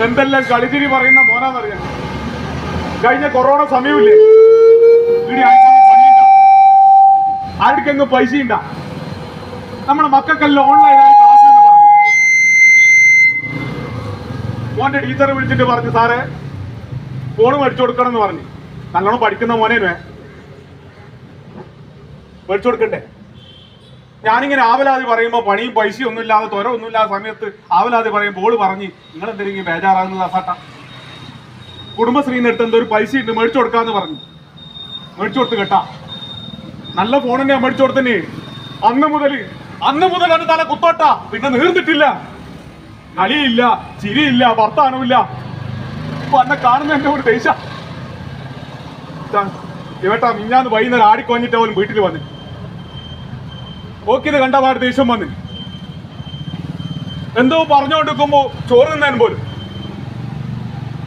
എന്തെല്ലാം കളിതിരി പറയുന്ന മോനാന്നറിയാം. കഴിഞ്ഞ കൊറോണ സമയമില്ലേ? ആർക്കെങ്കിലും പൈസ ഉണ്ട നമ്മുടെ മക്കൾക്കെല്ലാം ഓൺലൈനായി ക്ലാസ് എന്ന് പറഞ്ഞു. മോന്റെ ടീച്ചറെ വിളിച്ചിട്ട് പറഞ്ഞു സാറേ ഫോൺ മേടിച്ചു കൊടുക്കണം എന്ന് പറഞ്ഞു. നല്ലോണം പഠിക്കുന്ന മോനേനുവേ മേടിച്ചു കൊടുക്കണ്ടേ? ഞാനിങ്ങനെ ആവലാതി പറയുമ്പോൾ പണിയും പൈസയും ഒന്നും ഇല്ലാതെ തൊര ഒന്നും ഇല്ലാത്ത സമയത്ത് ആവലാതി പറയുമ്പോൾ ഓൾ പറഞ്ഞ് നിങ്ങൾ എന്തെങ്കിലും ബേജാറാകുന്നത് അസാട്ട കുടുംബശ്രീന്ന് എടുത്ത് എന്തോ ഒരു പൈസ ഉണ്ട് മേടിച്ചു കൊടുക്കാന്ന് പറഞ്ഞു. മേടിച്ചു കൊടുത്ത് കേട്ടാ. നല്ല തന്നെയാ മേടിച്ചു കൊടുത്തന്നെ. അന്ന് മുതൽ അന്ന് മുതൽ അത് തല കുത്തോട്ട. പിന്നെ നീർന്നിട്ടില്ല. കളിയില്ല ചിരിയില്ല വർത്താനമില്ല ഇപ്പൊ അന്നെ കാണുന്ന എന്റെ ഒരു ദേശ ഇവട്ടാ മിഞ്ഞാന്ന് വൈകുന്നേരം ആടിക്കൊഞ്ഞിട്ട് അവൻ വീട്ടിൽ വന്നു. ഓക്കിത് കണ്ട പാട് ദേഷ്യം വന്നു. എന്തോ പറഞ്ഞുകൊണ്ടിരിക്കുമ്പോ ചോറ് തിന്നാൻ പോലും.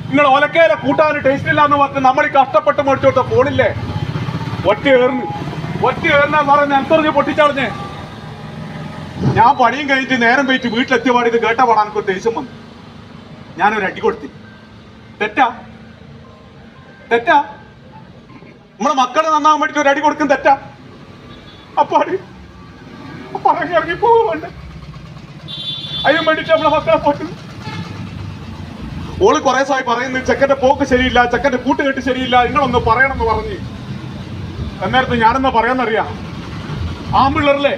നിങ്ങൾ ഒലക്കേല കൂട്ടാൻ ടേസ്റ്റ് ഇല്ല എന്ന് പറഞ്ഞ് നമ്മൾ ഈ കഷ്ടപ്പെട്ട് മേടിച്ചു കൊടുത്ത ഫോണില്ലേ? ഒറ്റ ഏർന്ന് ഒറ്റ ഏർന്നാ പറഞ്ഞ് എന്തറിഞ്ഞ് പൊട്ടിച്ചളഞ്ഞേ ഞാൻ പണിയും കഴിഞ്ഞിട്ട് നേരം പോയിട്ട് വീട്ടിലെത്തിയ പാടി ഇത് കേട്ട പാടാൻ എനിക്ക് ദേഷ്യം വന്നു. ഞാനൊരു അടി കൊടുത്തി. തെറ്റാ? തെറ്റാ? നമ്മളെ മക്കളെ നന്നാവാൻ വേണ്ടിട്ട് ഒരു അടി കൊടുക്കും തെറ്റാ? അപ്പാടി. പറഞ്ഞു ഇറങ്ങി അതിനു വേണ്ടിട്ട് നമ്മളെ മക്കളെ ഓൾ കുറെ സായി പറയുന്നു ചെക്കന്റെ പോക്ക് ശരിയില്ല ചെക്കന്റെ കൂട്ടുകെട്ട് ശരിയില്ല നിങ്ങളൊന്ന് പറയണമെന്ന് പറഞ്ഞ്. അന്നേരത്ത് ഞാനെന്നാ പറയാന്നറിയാം? ആമ്പിള്ളറിലെ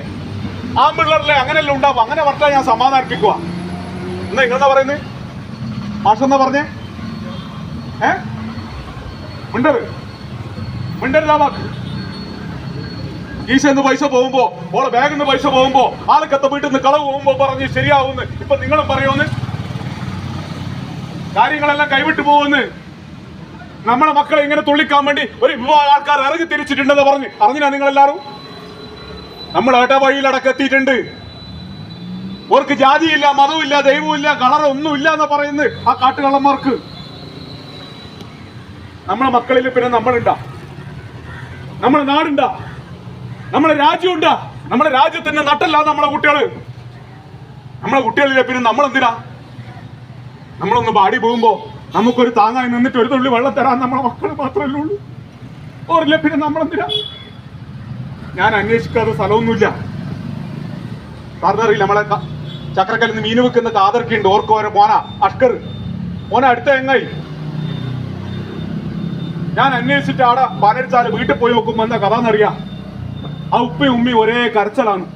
ആമ്പിള്ളറിലെ അങ്ങനെയല്ല ഉണ്ടാവും അങ്ങനെ പറഞ്ഞാൽ ഞാൻ സമാധാനിപ്പിക്കുക എന്നാ നിങ്ങളെന്നാ പറയുന്നത് മാഷെന്നാ പറഞ്ഞേ? ഏ? മിണ്ടര് മിണ്ടരുതാ വാക്ക്. ഈശന്ന് പൈസ പോകുമ്പോ ഓളെ ബാഗിൽ നിന്ന് പൈസ പോകുമ്പോ ആൾക്കത്ത വീട്ടിൽ നിന്ന് കളവ് പോകുമ്പോ പറഞ്ഞ് ശരിയാവുന്ന് ഇപ്പൊ നിങ്ങളും പറയുമെന്ന് കാര്യങ്ങളെല്ലാം കൈവിട്ടു പോകുന്നു. നമ്മളെ മക്കളെ ഇങ്ങനെ തുള്ളിക്കാൻ വേണ്ടി ഒരു വിഭാഗം ആൾക്കാർ ഇറങ്ങി തിരിച്ചിട്ടുണ്ടെന്ന് പറഞ്ഞ് അറിഞ്ഞാ നിങ്ങൾ എല്ലാവരും നമ്മൾ ഏട്ട വഴിയിലടക്കം എത്തിയിട്ടുണ്ട്. ഓർക്ക് ജാതിയില്ല മതവുമില്ല ദൈവമില്ല കളറൊന്നും ഇല്ല എന്ന് പറയുന്നത് ആ കാട്ടുകള്ളന്മാർക്ക്. നമ്മളെ മക്കളിൽ പിന്നെ നമ്മളുണ്ടാ. നമ്മളെ നാടുണ്ടാ. നമ്മളെ രാജ്യമുണ്ട്. നമ്മളെ രാജ്യത്തിന്റെ നട്ടല്ല നമ്മളെ കുട്ടികൾ. നമ്മളെ കുട്ടികളിലെ പിന്നെ നമ്മളെന്തിനാ? നമ്മളൊന്ന് പാടി പോകുമ്പോ നമുക്കൊരു താങ്ങായി നിന്നിട്ട് ഒരു തുള്ളി വെള്ളം തരാൻ നമ്മളെ മക്കൾ മാത്രമല്ലേ ഉള്ളൂ. ഓറില്ല പിന്നെ നമ്മളെന്തിനാ? ഞാൻ അന്വേഷിക്കാത്ത സ്ഥലമൊന്നുമില്ല. പറഞ്ഞറിയില്ല നമ്മളെ ചക്രക്കല്ലിൽ നിന്ന് മീൻ വെക്കുന്ന കാതർക്കി ഉണ്ട് ഓർക്കോരെ മോന അഷ്കർ. മോന അടുത്ത എങ്ങായി? ഞാൻ അന്വേഷിച്ചിട്ട് ആടെ പാലടിച്ചാൽ വീട്ടിൽ പോയി നോക്കുമ്പോ എന്താ കഥ എന്നറിയാം. ആ ഉപ്പയും ഉമ്മയും ഒരേ കരച്ചലാണ്